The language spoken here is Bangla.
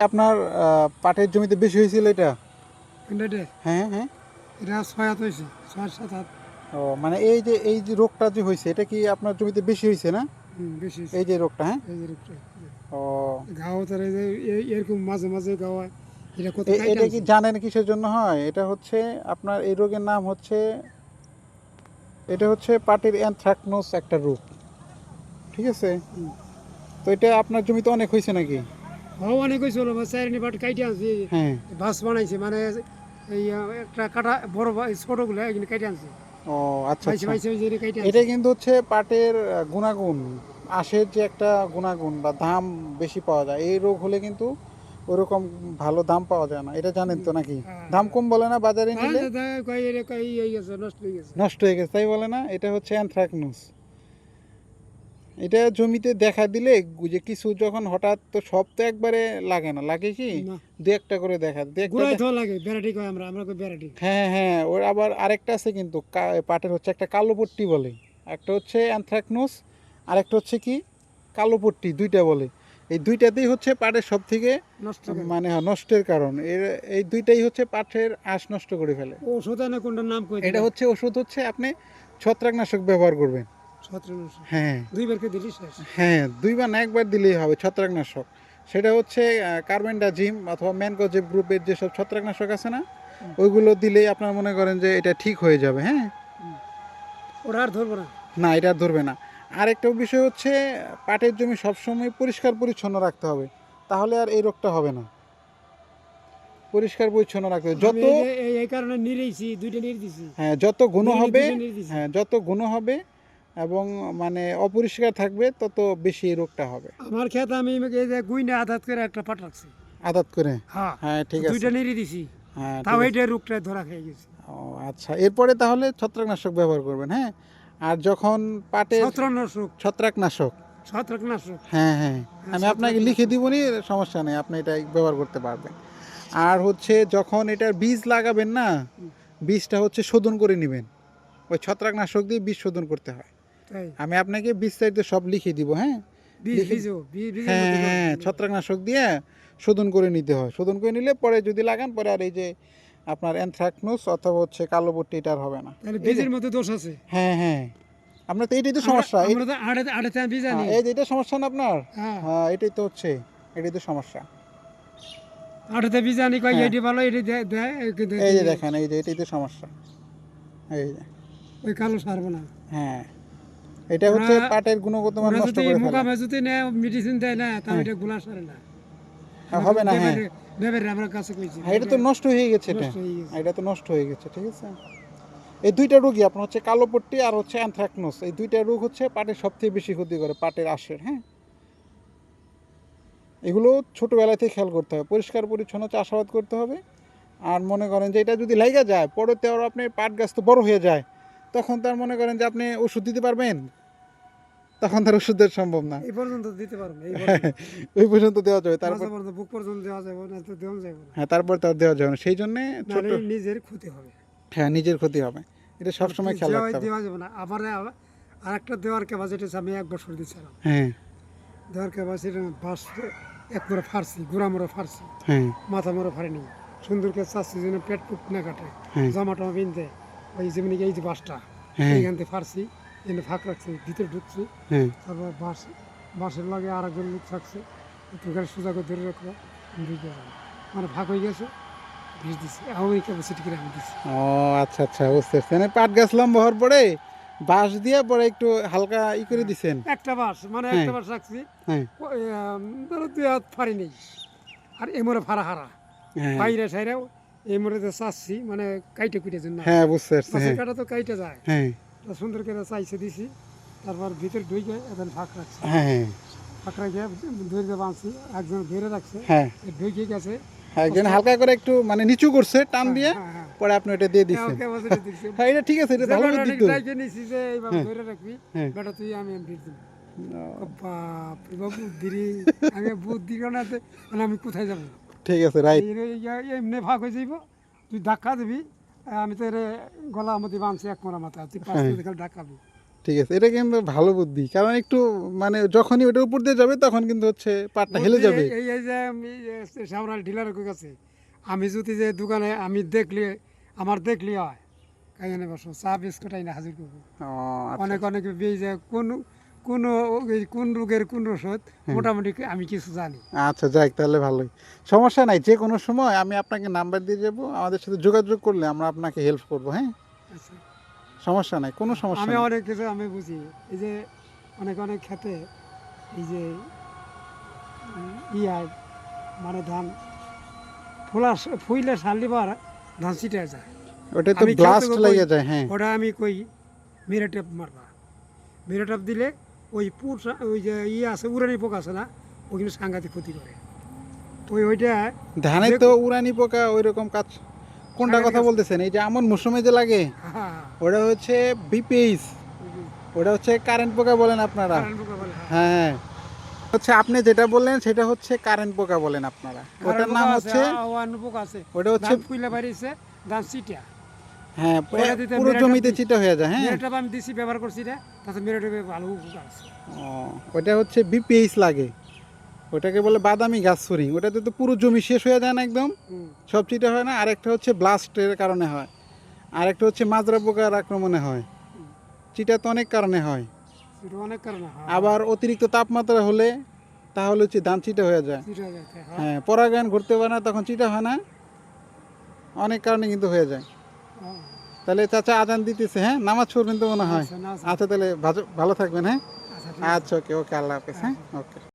আপনার পাটের জমিতে বেশি হয়েছিল এটা? হ্যাঁ হ্যাঁ। এটা ছয় হাত হয়েছে ছয় সাত হাত। ও মানে এই যে এই যে রোগটা যে হয়েছে এটা কি আপনার জমিতে বেশি হয়েছে না? বেশি এই যে রোগটা হ্যাঁ? এই যে রোগটা। ও। ঘাও তার এই যে এরকম মাঝে মাঝে এটা কত এটা কি আছে? জানেন কিসের জন্য হয়? এটা হচ্ছে আপনার এই রোগের নাম হচ্ছে এটা হচ্ছে পাটের অ্যানথ্রাকনোস একটা রোগ। ঠিক আছে? তো এটা আপনার জমিতে অনেক হয়েছে নাকি? ঘাও অনেক হয়েছে হলো বাট কাইটে আনছি। হ্যাঁ। বাস বানাইছে মানে এই একটা কাটা বড় ছোটগুলো এখানে কাইটে আনছে। ও আচ্ছা আচ্ছা। এটা কিন্তু হচ্ছে পাটের গুণাগুণ আঁশের যে একটা গুণাগুণ বা দাম বেশি পাওয়া যায় এই রোগ হলে কিন্তু ওরকম ভালো দাম পাওয়া যায় না। এটা জানেন তো নাকি? হ্যাঁ। দাম কম বলে না বাজারে হ্যাঁ, নিলে? হয়ে নষ্ট হয়ে গেছে তাই বলে না? এটা হচ্ছে অ্যানথ্রাকনোস এটা জমিতে দেখা দিলে যে কিছু যখন হঠাৎ তো সব তো একবারে লাগে না। লাগে কি? দু একটা করে দেখা লাগে কয় আমরা আমরা কই হ্যাঁ হ্যাঁ ওর আবার আরেকটা আছে কিন্তু পাটের হচ্ছে একটা কালো পট্টি বলে। একটা হচ্ছে অ্যানথ্রাকনোস আর একটা হচ্ছে কি? কালো পট্টি দুইটা বলে। এই দুইটাতেই হচ্ছে পাটের সব থেকে নষ্ট মানে হ্যাঁ, নষ্টের কারণ। এর এই দুইটাই হচ্ছে পাটের আঁশ নষ্ট করে ফেলে। ওষুধ এনে কোনটার নাম এটা হচ্ছে ওষুধ হচ্ছে আপনি ছত্রাকনাশক ব্যবহার করবেন। হ্যাঁ। হ্যাঁ দুইবার না একবার দিলেই হবে ছত্রাকনাশক। সেটা হচ্ছে কার্বেন্ডাজিম অথবা ম্যানকোজেব গ্রুপের যেসব ছত্রাকনাশক আছে না ওইগুলো দিলেই আপনার মনে করেন যে এটা ঠিক হয়ে যাবে হ্যাঁ? ওরা আর ধরবো না? না এটা আর ধরবে না। আরেকটা বিষয় হচ্ছে পাটের জমি সবসময় পরিষ্কার পরিচ্ছন্ন রাখতে হবে তাহলে আর এই রোগটা হবে না। পরিষ্কার পরিচ্ছন্ন রাখতে হবে। যত এই কারণে নিরেইছি দুইটা নিয়ে দিছি হ্যাঁ যত গুণ হবে হ্যাঁ যত গুণ হবে এবং মানে অপরিষ্কার থাকবে তত বেশি রোগটা হবে। আমার খেতে আমি এই যে গুইনা আধাত করে একটা পাট রাখছি। আদাত করে? হ্যাঁ। হ্যাঁ ঠিক আছে। দুইটা নিয়ে দিছি। হ্যাঁ তাও এইটা রোগটা ধরা খেয়ে গেছে। ও আচ্ছা। এরপরে তাহলে ছত্রাকনাশক ব্যবহার করবেন হ্যাঁ? আর যখন পাটের ছত্রাকনাশক। ছত্রাকনাশক। ছত্রাকনাশক। হ্যাঁ হ্যাঁ। আমি আপনাকে লিখে দিবনি সমস্যা নেই আপনি এটা ব্যবহার করতে পারবেন। আর হচ্ছে যখন এটার বীজ লাগাবেন না বীজটা হচ্ছে শোধন করে নেবেন। ওই ছত্রাকনাশক দিয়ে বীজ শোধন করতে হয়। আমি আপনাকে বিস্তারিত সব লিখে দিব হ্যাঁ? হ্যাঁ হ্যাঁ ছত্রাকনাশক দিয়ে শোধন করে নিতে হয়। শোধন করে নিলে পরে যদি লাগান পরে আর এই যে আপনার অ্যানথ্রাকনোস অথবা হচ্ছে কালো পট্টি এটা হবে না। বীজের মধ্যে দোষ আছে? হ্যাঁ হ্যাঁ। আপনার তো এইটাই তো সমস্যা। এই- হ্যাঁ, এই যে এটা সমস্যা না আপনার? হ্যাঁ। হ্যাঁ এটাই তো হচ্ছে এটাই তো সমস্যা। আড়েতে বীজ আনি কয়। এটি ভালো এটি দেয় এই যে দেখেন এই যে এটাই তো সমস্যা। এই যে। ওই কালো সারবো না। হ্যাঁ। এটা হচ্ছে পাটের গুণগত মান নষ্ট করে মোকামে ফেলে। যদি নেয় মেডিসিন দেয় না তাহলে। এটা গুলা সারে না। হবে না হ্যাঁ। দেবের আমরা কাছে কইছি। হ্যাঁ, এটা তো নষ্ট হয়ে গেছে এটা। হয়ে। এটা তো নষ্ট হয়ে গেছে ঠিক আছে? এই দুইটা রোগই আপনার হচ্ছে কালো পট্টি আর হচ্ছে অ্যানথ্রাকনোস এই দুইটা রোগ হচ্ছে পাটের সবথেকে বেশি ক্ষতি করে পাটের আশের হ্যাঁ? এগুলো ছোটোবেলা থেকে খেয়াল করতে হবে। পরিষ্কার পরিচ্ছন্ন চাষাবাদ করতে হবে। আর মনে করেন যে এটা যদি লাইগা যায় পরেতে আরও আপনি পাট গাছ তো বড় হয়ে যায়। তখন তার মনে করেন যে আপনি ওষুধ দিতে পারবেন? তখন তার ওষুধ দেওয়া সম্ভব না। এই পর্যন্ত দিতে পারব এই ওই পর্যন্ত দেওয়া যাবে। তারপর বুক পর্যন্ত দেওয়া যাবে না তো দেওয়া যাবে না। হ্যাঁ তারপর তার দেওয়া যাবে না। সেই জন্য ছোট নিজের ক্ষতি হবে। হ্যাঁ নিজের ক্ষতি হবে। এটা সবসময় খেয়াল রাখতে হবে। দেওয়া যাবে না। আবার আর একটা দেওয়ার ক্যাপাসিটি আমি এক বছর দিচ্ছিলাম হ্যাঁ। দেওয়ার ক্যাপাসিটি বাস এক মোড়া ফার্সি গুড়া মোড়া ফার্সি হ্যাঁ। মাথা মোড়া ফাড়েনি। সুন্দর করে চাচ্ছি যেন পেট পুট না কাটে। হ্যাঁ। জামা টামা কিনতে ওই যেমনি এই যে বাসটা হ্যাঁ। এইখান থেকে ফার্সি এনে ফাঁক রাখছি ভিতরে ঢুকছি। হ্যাঁ। তারপর বাস বাসের লাগে আর একজন লোক থাকছে একটু গাড়ি সোজা করে ধরে রাখল ঢুকে মানে ফাঁক হয়ে গেছে ভিজ দিছি। আমি ক্যাপাসিটি করে আমি দিচ্ছি ও আচ্ছা আচ্ছা বুঝতে পারছি। মানে পাট গাছ লম্বা হওয়ার পরে বাঁশ দিয়ে পরে একটু হালকা ই করে দিছেন? একটা বাস মানে হ্যাঁ। একটা বাস রাখছি। হ্যাঁ। ধরো দুই হাত ফাড়ি নেই। আর এমরে ফাড়া হারা। হ্যাঁ। বাইরে সাইরেও এমরে তো চাচ্ছি মানে কাইটে কুটে জন্য হ্যাঁ বুঝতে পারছি হ্যাঁ। কাটা তো কাইটে যায়। হ্যাঁ। সুন্দর করে চাইছে দিছি। তারপর ভিতরে ঢুকে এখন ফাঁক রাখছি। হ্যাঁ ফাঁক রেখে ধরে বাঁধছি একজন ধরে রাখছে। হ্যাঁ। ঢুকে গেছে। হ্যাঁ একজন হালকা করে একটু মানে নিচু করছে টান দিয়ে হ্যাঁ, হ্যাঁ। পরে আপনি ওটা দিয়ে দিচ্ছেন। হ্যাঁ এটা ঠিক আছে এটা ভালো বেটা দিত ডাইকে নিছি যে এইভাবে ধরে রাখবি হ্যাঁ। বেটা তুই আমি ভিড় দিবি বাপ রে বাপ বুদ্ধি আমি বুদ্ধি না মানে আমি কোথায় যাব? ঠিক আছে রাইট এমনি ভাগ হয়ে যাইব। তুই ধাক্কা দিবি আমি তো এর গলা মতো বাঁধছি এক মোড়া মাথা তুই পাঁচ হ্যাঁ। ঠিক আছে এটা কিন্তু ভালো বুদ্ধি কারণ একটু মানে যখনই ওটা উপর দিয়ে যাবে তখন কিন্তু হচ্ছে পাটটা হেলে যাবে। এই যে আমি সামরাল ডিলারের কাছে আমি যদি যে দোকানে আমি দেখলি আমার দেখলি হয়। কাইনে বসো চা বিস্কুট আইনা হাজির করব। ও আচ্ছা। অনেক অনেক যে কোন কোন কোন রোগের কোন ওষুধ মোটামুটি আমি কিছু জানি। আচ্ছা যাক তাহলে ভালোই। সমস্যা নাই যে কোনো সময় আমি আপনাকে নাম্বার দিয়ে যাব আমাদের সাথে যোগাযোগ করলে আমরা আপনাকে হেল্প করব হ্যাঁ? আচ্ছা। সমস্যা নাই কোনো সমস্যা আমি অনেক কিছু আমি বুঝি এই যে অনেক অনেক খেতে এই যে ইয়া মানে ধান ফুলা ফুইলে সারলিবার ধান ছিটে যায়। ওটা তো ব্লাস্ট লেগে যায় হ্যাঁ। ওটা আমি কই মেরে টেপ মারবা। মেরে টেপ দিলে ওই পুর ওই যে ইয়ে আছে উড়ানি পোকা আছে না ওইগুলো সাংঘাতিক ক্ষতি করে। তো ওই ওইটা ধানে তো উড়ানি পোকা ওই রকম কাজ কোনটা কথা বলতেছেন? এই যে আমন মৌসুমে যে লাগে হ্যাঁ, ওটা হচ্ছে বিপিএইচ ওটা হচ্ছে কারেন্ট পোকা বলেন আপনারা। বলে, হ্যাঁ। হ্যাঁ হচ্ছে আপনি যেটা বললেন সেটা হচ্ছে কারেন্ট পোকা বলেন আপনারা। ওটার নাম হচ্ছে পোকা আছে ওটা হচ্ছে ফুইলে বাড়িছে ধান হ্যাঁ পুরো জমিতে চিটা হয়ে যায় হ্যাঁ। মেরে আমি দিছি ব্যবহার করছি রে তাতে মেরে ভালো আছে। ও, ওটা হচ্ছে বিপিএইচ লাগে। ওটাকে বলে বাদামি গাছ সুরিং ওটাতে তো পুরো জমি শেষ হয়ে যায় না একদম। সব চিটা হয় না আরেকটা হচ্ছে ব্লাস্টের কারণে হয়। আরেকটা হচ্ছে মাজরা পোকার আক্রমণে হয়। চিটা তো অনেক কারণে হয়। অনেক কারণে আবার অতিরিক্ত তাপমাত্রা হলে তাহলে হচ্ছে ধান চিটা হয়ে যায়। হয় পরাগায়ন ঘুরতে পারে না তখন চিটা হয় না। অনেক কারণে কিন্তু হয়ে যায়। তাহলে চাচা আজান দিতেছে হ্যাঁ? নামাজ পড়বেন তো মনে হয়? আচ্ছা, তাহলে ভালো- ভালো থাকবেন হ্যাঁ? আচ্ছা, আচ্ছা ওকে ওকে আল্লাহ হাফেজ হ্যাঁ? ওকে।